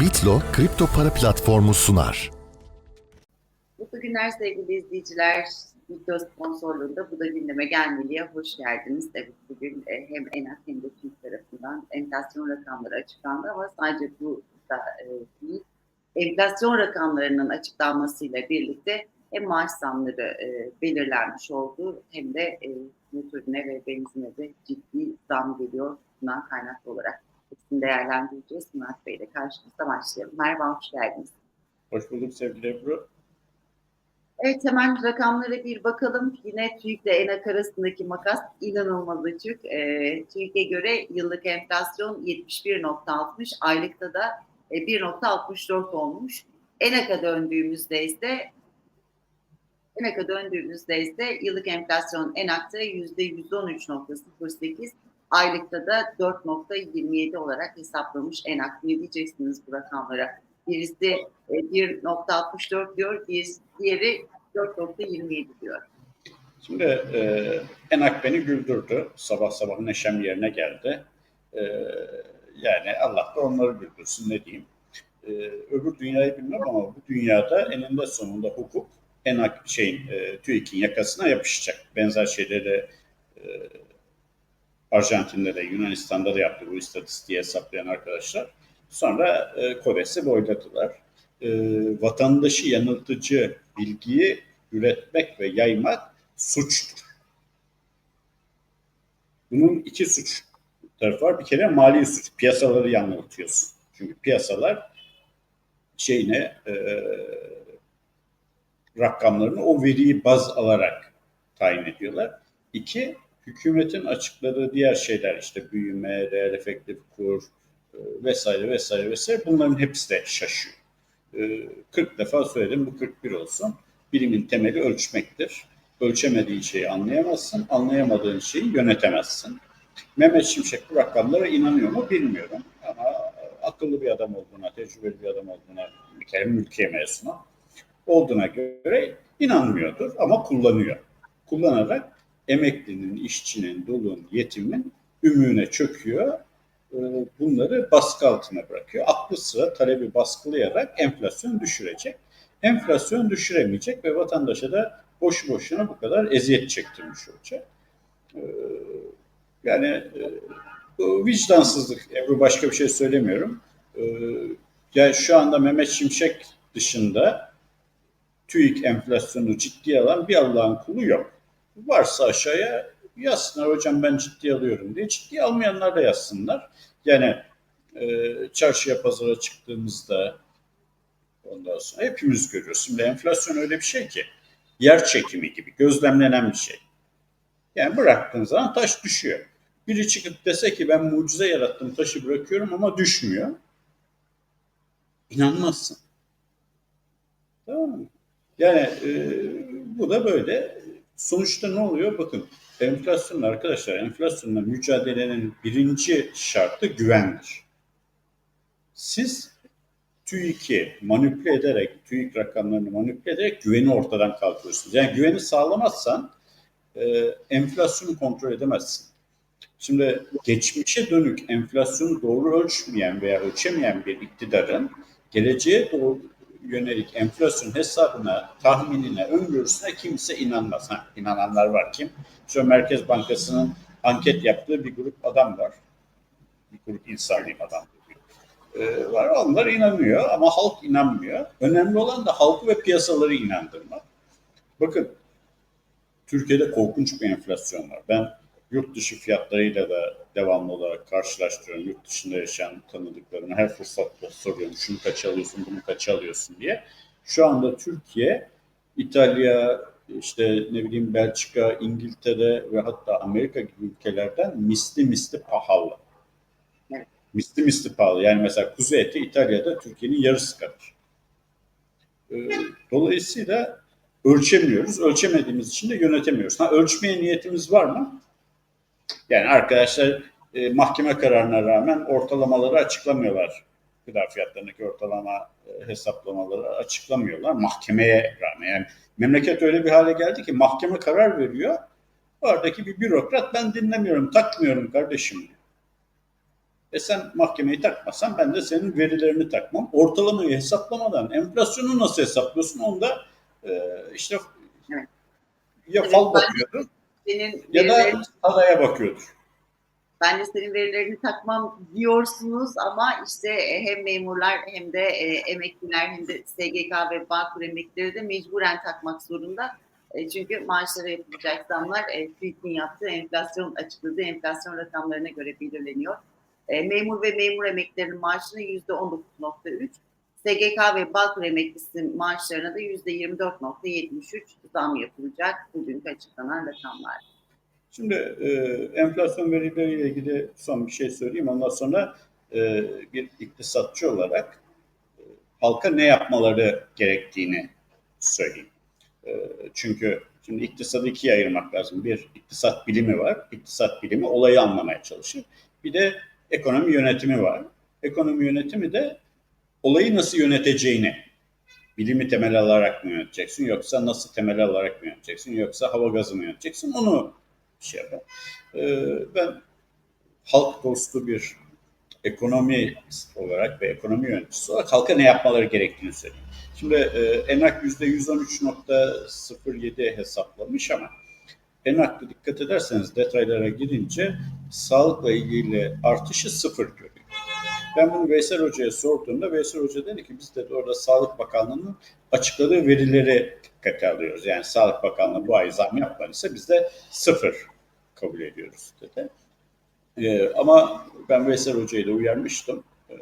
Bitlo kripto para platformu sunar. Mutlu günler sevgili izleyiciler. Video sponsorluğunda bu da gündeme gelmeliye hoş geldiniz. Evet bugün e, hem ENAK hem de TÜİK tarafından enflasyon rakamları açıklandı ama sadece bu da e, değil. Enflasyon rakamlarının açıklanmasıyla birlikte hem maaş zamları e, belirlenmiş oldu hem de e, motorine ve benzine de ciddi zam geliyor bundan kaynaklı olarak. Hepsini değerlendireceğiz. Murat Bey ile karşınızda başlayalım. Merhaba, hoş geldiniz. Hoş bulduk sevgili Ebru. Evet hemen rakamlara bir bakalım. Yine TÜİK ile ENAK arasındaki makas inanılmaz açık. E, TÜİK'e göre yıllık enflasyon 71.60, aylıkta da e, 1.64 olmuş. ENAK'a döndüğümüzde ise ENAK'a döndüğümüzde ise yıllık enflasyon ENAK'ta %113.08, aylıkta da 4.27 olarak hesaplamış ENAK. Ne diyeceksiniz bu rakamlara? Birisi e, 1.64 diyor, bir- diğeri 4.27 diyor. Şimdi e, Enak beni güldürdü. Sabah sabah neşem yerine geldi. E, yani Allah da onları güldürsün ne diyeyim. E, öbür dünyayı bilmem ama bu dünyada eninde sonunda hukuk Enak şeyin e, TÜİK'in yakasına yapışacak. Benzer şeyleri e, Arjantin'de de Yunanistan'da da yaptı bu istatistiği hesaplayan arkadaşlar. Sonra e, Kodes'i boyladılar. E, vatandaşı yanıltıcı bilgiyi üretmek ve yaymak suçtur. Bunun iki suç tarafı var. Bir kere mali suç. Piyasaları yanıltıyorsun. Çünkü piyasalar şeyine e, rakamlarını o veriyi baz alarak tayin ediyorlar. İki, hükümetin açıkladığı diğer şeyler işte büyüme, reel efektif kur e, vesaire vesaire vesaire bunların hepsi de şaşıyor. E, 40 defa söyledim bu 41 olsun. Bilimin temeli ölçmektir. Ölçemediğin şeyi anlayamazsın, anlayamadığın şeyi yönetemezsin. Mehmet Şimşek bu rakamlara inanıyor mu bilmiyorum. Ama akıllı bir adam olduğuna, tecrübeli bir adam olduğuna, bir kere mülkiye mezunu olduğuna göre inanmıyordur ama kullanıyor. Kullanarak emeklinin, işçinin, dulun, yetimin ümüğüne çöküyor. e, Bunları baskı altına bırakıyor. Aklı sıra talebi baskılayarak enflasyon düşürecek. Enflasyon düşüremeyecek ve vatandaşa da boşu boşuna bu kadar eziyet çektirmiş olacak. E, Yani e, vicdansızlık, Ebru başka bir şey söylemiyorum. E, Yani şu anda Mehmet Şimşek dışında TÜİK enflasyonu ciddiye alan bir Allah'ın kulu yok. Varsa aşağıya yazsınlar hocam ben ciddiye alıyorum diye. Ciddiye almayanlar da yazsınlar. Yani e, çarşıya pazara çıktığımızda ondan sonra hepimiz görüyoruz. Şimdi enflasyon öyle bir şey ki yer çekimi gibi gözlemlenen bir şey. Yani bıraktığın zaman taş düşüyor. Biri çıkıp dese ki ben mucize yarattım taşı bırakıyorum ama düşmüyor. İnanmazsın. Tamam mı? Yani e, bu da böyle. Sonuçta ne oluyor? Bakın enflasyon arkadaşlar enflasyonla mücadelenin birinci şartı güvendir. Siz TÜİK'i manipüle ederek, TÜİK rakamlarını manipüle ederek güveni ortadan kaldırıyorsunuz. Yani güveni sağlamazsan e, enflasyonu kontrol edemezsin. Şimdi geçmişe dönük enflasyonu doğru ölçmeyen veya ölçemeyen bir iktidarın geleceğe doğru yönelik enflasyon hesabına, tahminine, öngörüsüne kimse inanmaz. Ha, inananlar var kim? Şu Merkez Bankası'nın anket yaptığı bir grup adam var. Bir grup insani adam ee, var. Onlar inanıyor ama halk inanmıyor. Önemli olan da halkı ve piyasaları inandırmak. Bakın Türkiye'de korkunç bir enflasyon var. Ben yurt dışı fiyatlarıyla da devamlı olarak karşılaştırıyorum. Yurt dışında yaşayan tanıdıklarımı her fırsatta soruyorum. Şunu kaç alıyorsun, bunu kaç alıyorsun diye. Şu anda Türkiye, İtalya, işte ne bileyim Belçika, İngiltere ve hatta Amerika gibi ülkelerden misli misli pahalı. Misli misli pahalı. Yani mesela kuzu eti İtalya'da Türkiye'nin yarısı kadar. Ee, Dolayısıyla ölçemiyoruz. Ölçemediğimiz için de yönetemiyoruz. Ha ölçmeye niyetimiz var mı? Yani arkadaşlar e, mahkeme kararına rağmen ortalamaları açıklamıyorlar. Gıda fiyatlarındaki ortalama e, hesaplamaları açıklamıyorlar mahkemeye rağmen. Yani memleket öyle bir hale geldi ki mahkeme karar veriyor. Oradaki bir bürokrat ben dinlemiyorum, takmıyorum kardeşim diyor. E sen mahkemeyi takmasan ben de senin verilerini takmam. Ortalamayı hesaplamadan enflasyonu nasıl hesaplıyorsun? Onda e, işte ya Evet, fal bakıyordur Senin ya da saraya bakıyordur. Ben de senin verilerini takmam diyorsunuz ama işte e, hem memurlar hem de e, emekliler hem de SGK ve Bağkur emeklileri de mecburen takmak zorunda. E, çünkü maaşlara yapılacak zamlar TÜİK'in yaptığı enflasyon açıkladığı enflasyon rakamlarına göre belirleniyor. Memur ve memur emeklilerinin maaşına yüzde 19.3, SGK ve Bağkur emeklisi maaşlarına da yüzde 24.73 zam yapılacak bugünkü açıklanan rakamlar. Şimdi e, enflasyon verileriyle ilgili son bir şey söyleyeyim. Ondan sonra e, bir iktisatçı olarak e, halka ne yapmaları gerektiğini söyleyeyim. E, çünkü şimdi iktisadı ikiye ayırmak lazım. Bir iktisat bilimi var. İktisat bilimi olayı anlamaya çalışır. Bir de ekonomi yönetimi var. Ekonomi yönetimi de olayı nasıl yöneteceğini bilimi temel alarak mı yöneteceksin yoksa nasıl temel alarak mı yöneteceksin yoksa hava gazı mı yöneteceksin onu şey yapar. Ee, ben halk dostu bir ekonomist olarak ve ekonomi yöneticisi olarak halka ne yapmaları gerektiğini söyleyeyim. Şimdi e, ENAK %113.07 hesaplamış ama ENAK'ta dikkat ederseniz detaylara girince sağlıkla ilgili artışı sıfır görüyor. Ben bunu Veysel Hoca'ya sorduğumda Veysel Hoca dedi ki biz de orada Sağlık Bakanlığı'nın açıkladığı verileri dikkate alıyoruz. Yani Sağlık Bakanlığı bu ay zam yapmadıysa biz de sıfır kabul ediyoruz dedi. Ee, ama ben Veysel Hoca'yı da uyarmıştım. Ee,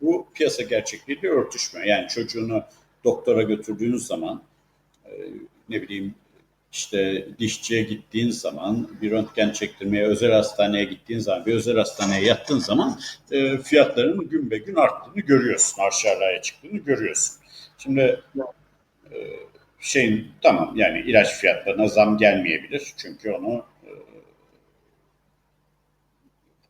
bu piyasa gerçekliğiyle örtüşmüyor. Yani çocuğunu doktora götürdüğünüz zaman e, ne bileyim işte dişçiye gittiğin zaman, bir röntgen çektirmeye, özel hastaneye gittiğin zaman, bir özel hastaneye yattığın zaman e, fiyatların gün be gün arttığını görüyorsun. Aşağıya çıktığını görüyorsun. Şimdi e, şeyin tamam yani ilaç fiyatlarına zam gelmeyebilir. Çünkü onu e,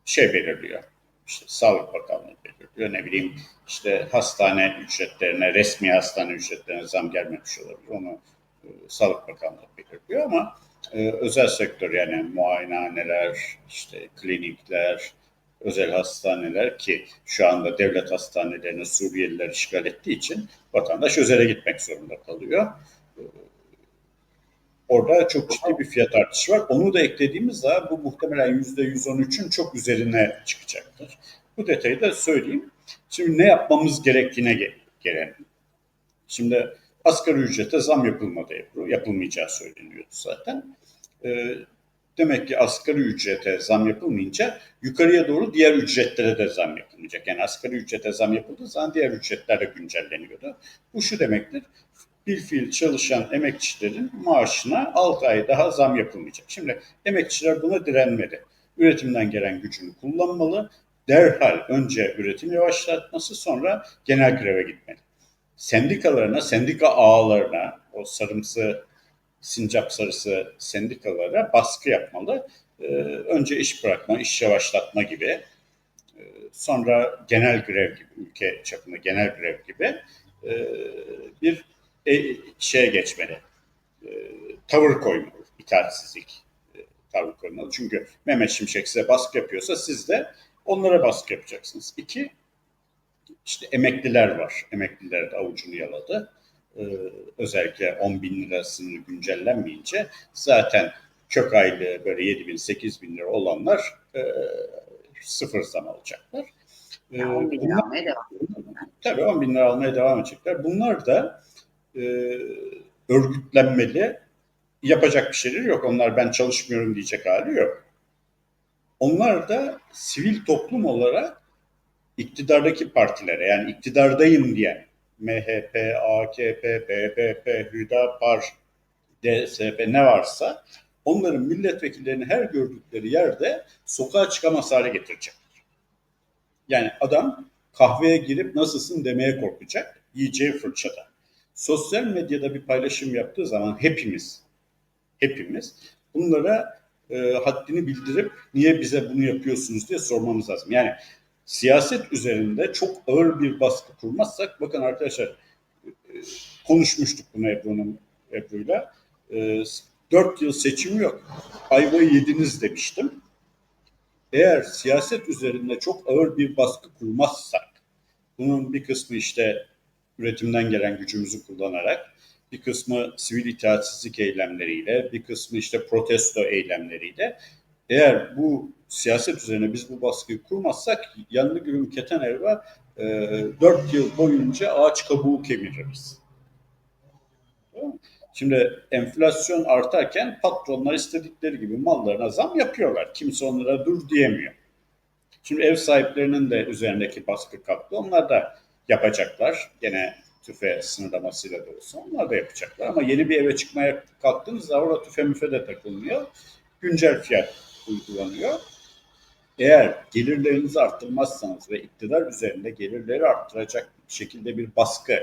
şey belirliyor. İşte Sağlık Bakanlığı belirliyor. Ne bileyim işte hastane ücretlerine, resmi hastane ücretlerine zam gelmemiş olabilir. Onu Sağlık Bakanlığı belirliyor ama e, özel sektör yani muayenehaneler, işte klinikler, özel hastaneler ki şu anda devlet hastanelerini Suriyeliler işgal ettiği için vatandaş özele gitmek zorunda kalıyor. E, Orada çok ciddi bir fiyat artışı var. Onu da eklediğimiz zaman bu muhtemelen %113'ün çok üzerine çıkacaktır. Bu detayı da söyleyeyim. Şimdi ne yapmamız gerektiğine gel- gelelim. Şimdi asgari ücrete zam yapılmadı Ebru. Yapılmayacağı söyleniyordu zaten. Ee, demek ki asgari ücrete zam yapılmayınca yukarıya doğru diğer ücretlere de zam yapılmayacak. Yani asgari ücrete zam yapıldığı zaman diğer ücretler de güncelleniyordu. Bu şu demektir. Bir fiil çalışan emekçilerin maaşına 6 ay daha zam yapılmayacak. Şimdi emekçiler buna direnmedi. Üretimden gelen gücünü kullanmalı. Derhal önce üretim yavaşlatması sonra genel greve gitmeli sendikalarına, sendika ağlarına, o sarımsı, sincap sarısı sendikalara baskı yapmalı. Ee, önce iş bırakma, iş yavaşlatma gibi, ee, sonra genel grev gibi, ülke çapında genel grev gibi ee, bir e, şeye geçmeli. Tavır koymalı, itaatsizlik e, tavır koymalı. Çünkü Mehmet Şimşek size baskı yapıyorsa siz de onlara baskı yapacaksınız. İki, işte emekliler var. Emekliler de avucunu yaladı. Ee, özellikle 10 bin lira sınırı güncellenmeyince zaten kök aylığı böyle 7 bin 8 bin lira olanlar e, sıfır zam alacaklar. Ee, Yani 10 bin lira almaya devam ediyorlar. Tabii 10 bin lira almaya devam edecekler. Bunlar da e, örgütlenmeli. Yapacak bir şeyleri yok. Onlar ben çalışmıyorum diyecek hali yok. Onlar da sivil toplum olarak iktidardaki partilere yani iktidardayım diyen MHP, AKP, BBP, Hüdapar, DSP ne varsa onların milletvekillerini her gördükleri yerde sokağa çıkamaz hale getirecekler. Yani adam kahveye girip nasılsın demeye korkacak yiyeceği fırçada. Sosyal medyada bir paylaşım yaptığı zaman hepimiz hepimiz bunlara e, haddini bildirip niye bize bunu yapıyorsunuz diye sormamız lazım. Yani siyaset üzerinde çok ağır bir baskı kurmazsak bakın arkadaşlar e, konuşmuştuk bunu Ebru'nun Ebru'yla. E, 4 yıl seçim yok. Ayvayı yediniz demiştim. eğer siyaset üzerinde çok ağır bir baskı kurmazsak, bunun bir kısmı işte üretimden gelen gücümüzü kullanarak, bir kısmı sivil itaatsizlik eylemleriyle, bir kısmı işte protesto eylemleriyle. Eğer bu siyaset üzerine biz bu baskıyı kurmazsak yanlı gülüm keten elva e, 4 yıl boyunca ağaç kabuğu kemiririz. Şimdi enflasyon artarken patronlar istedikleri gibi mallarına zam yapıyorlar. Kimse onlara dur diyemiyor. Şimdi ev sahiplerinin de üzerindeki baskı kalktı. Onlar da yapacaklar. Gene tüfe sınırlamasıyla da olsa onlar da yapacaklar. Ama yeni bir eve çıkmaya kalktığınızda orada tüfe müfe de takılmıyor. Güncel fiyat uygulanıyor. Eğer gelirlerinizi arttırmazsanız ve iktidar üzerinde gelirleri arttıracak şekilde bir baskı,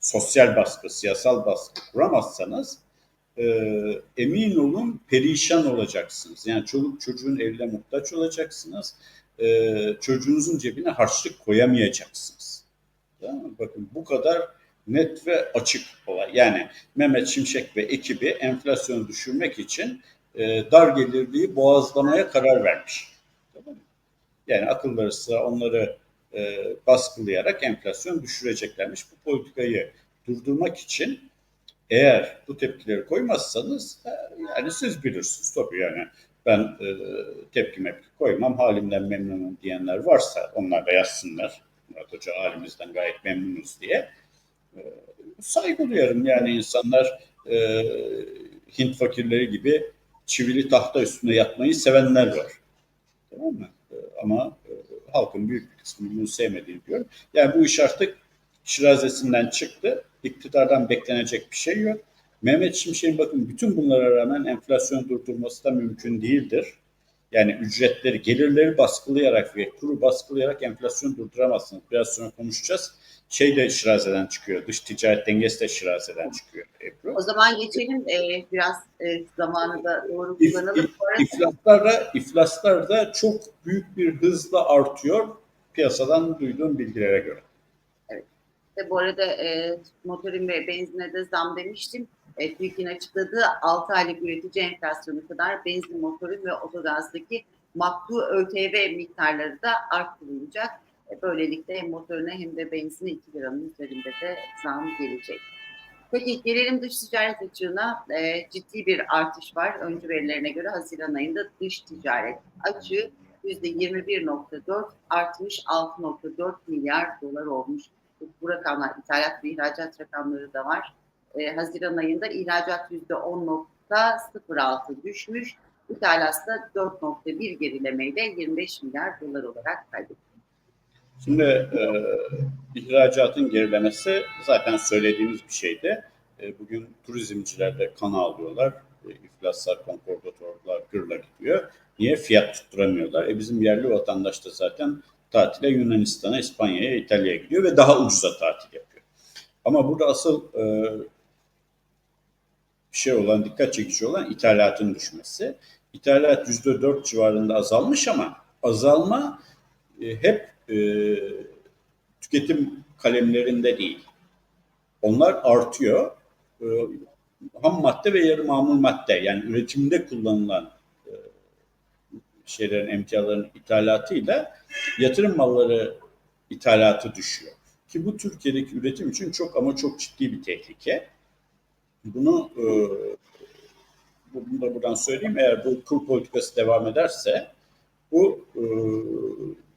sosyal baskı, siyasal baskı kuramazsanız e, emin olun perişan olacaksınız. Yani çoluk çocuğun evine muhtaç olacaksınız. E, çocuğunuzun cebine harçlık koyamayacaksınız. Tamam? Bakın bu kadar net ve açık olay. Yani Mehmet Şimşek ve ekibi enflasyonu düşürmek için e, dar gelirliği boğazlamaya karar vermiş. Yani akılları sıra onları e, baskılayarak enflasyon düşüreceklermiş. Bu politikayı durdurmak için eğer bu tepkileri koymazsanız e, yani siz bilirsiniz tabii yani ben e, tepki mepki koymam halimden memnunum diyenler varsa onlar da yazsınlar. Murat Hoca halimizden gayet memnunuz diye. E, saygı duyarım yani insanlar e, Hint fakirleri gibi çivili tahta üstünde yatmayı sevenler var. Tamam mı? Ama e, halkın büyük bir kısmı bunu sevmediğini diyorum. Yani bu iş artık şirazesinden çıktı. İktidardan beklenecek bir şey yok. Mehmet Şimşek'in bakın bütün bunlara rağmen enflasyonu durdurması da mümkün değildir. Yani ücretleri, gelirleri baskılayarak ve kuru baskılayarak enflasyonu durduramazsınız. Biraz sonra konuşacağız. Şey de şirazeden çıkıyor, dış ticaret dengesi de şirazeden çıkıyor Ebru. O zaman geçelim e, biraz e, zamanı da doğru İf- kullanalım. if- İflaslar da, iflaslar da çok büyük bir hızla artıyor piyasadan duyduğum bilgilere göre. İşte bu arada e, motorin ve benzine de zam demiştim. E, TÜİK'in açıkladığı 6 aylık üretici enflasyonu kadar benzin, motorin ve otogazdaki maktu ÖTV miktarları da arttırılacak. E, böylelikle hem motorine hem de benzine 2 liranın üzerinde de zam gelecek. Peki gelelim dış ticaret açığına. E, ciddi bir artış var. Öncü verilerine göre Haziran ayında dış ticaret açığı %21.4 artmış 6.4 milyar dolar olmuş bu rakamlar ithalat ve ihracat rakamları da var. Ee, Haziran ayında ihracat %10.06 düşmüş. İthalat da 4.1 gerilemeyle 25 milyar dolar olarak kaybetti. Şimdi e, ihracatın gerilemesi zaten söylediğimiz bir şeydi. E, bugün turizmciler de kan ağlıyorlar. E, iflaslar, konkordatorlar gırla gidiyor. Niye? Fiyat tutturamıyorlar. E, bizim yerli vatandaş da zaten tatile Yunanistan'a, İspanya'ya, İtalya'ya gidiyor ve daha ucuza tatil yapıyor. Ama burada asıl e, şey olan, dikkat çekici olan ithalatın düşmesi. İthalat %4 civarında azalmış ama azalma e, hep e, tüketim kalemlerinde değil. Onlar artıyor. E, ham madde ve yarı mamul madde yani üretimde kullanılan e, şeylerin, emtiaların ithalatıyla yatırım malları ithalatı düşüyor. Ki bu Türkiye'deki üretim için çok ama çok ciddi bir tehlike. Bunu e, bunu da buradan söyleyeyim. Eğer bu kur politikası devam ederse bu e,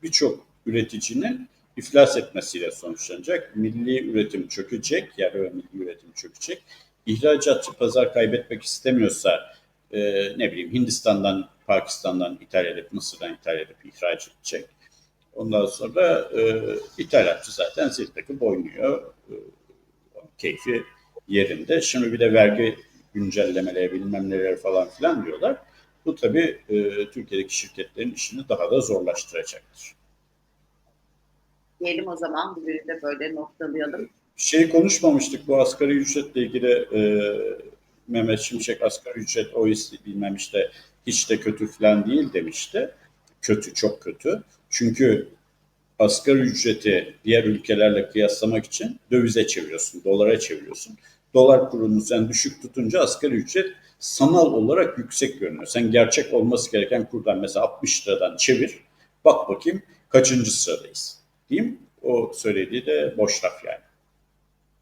birçok üreticinin iflas etmesiyle sonuçlanacak. Milli üretim çökecek, yerli milli üretim çökecek. İhracatçı pazar kaybetmek istemiyorsa e, ne bileyim Hindistan'dan, Pakistan'dan ithal edip, Mısır'dan ithal edip ihraç edecek. Ondan sonra e, ithalatçı zaten zil takıp. E, keyfi yerinde. Şimdi bir de vergi güncellemeleri bilmem neler falan filan diyorlar. Bu tabii e, Türkiye'deki şirketlerin işini daha da zorlaştıracaktır. Diyelim o zaman bugünü de böyle noktalayalım. Şey konuşmamıştık bu asgari ücretle ilgili e, Mehmet Şimşek asgari ücret o bilmem işte hiç de kötü falan değil demişti. Kötü, çok kötü. Çünkü asgari ücreti diğer ülkelerle kıyaslamak için dövize çeviriyorsun, dolara çeviriyorsun. dolar kurunu sen düşük tutunca asgari ücret sanal olarak yüksek görünüyor. Sen gerçek olması gereken kurdan mesela 60 liradan çevir. Bak bakayım kaçıncı sıradayız. Mi? O söylediği de boş laf yani.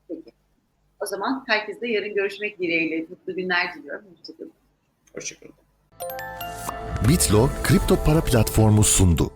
Peki. O zaman herkese yarın görüşmek dileğiyle. Mutlu günler diliyorum. Hoşçakalın. Hoşçakalın. Bitlo kripto para platformu sundu.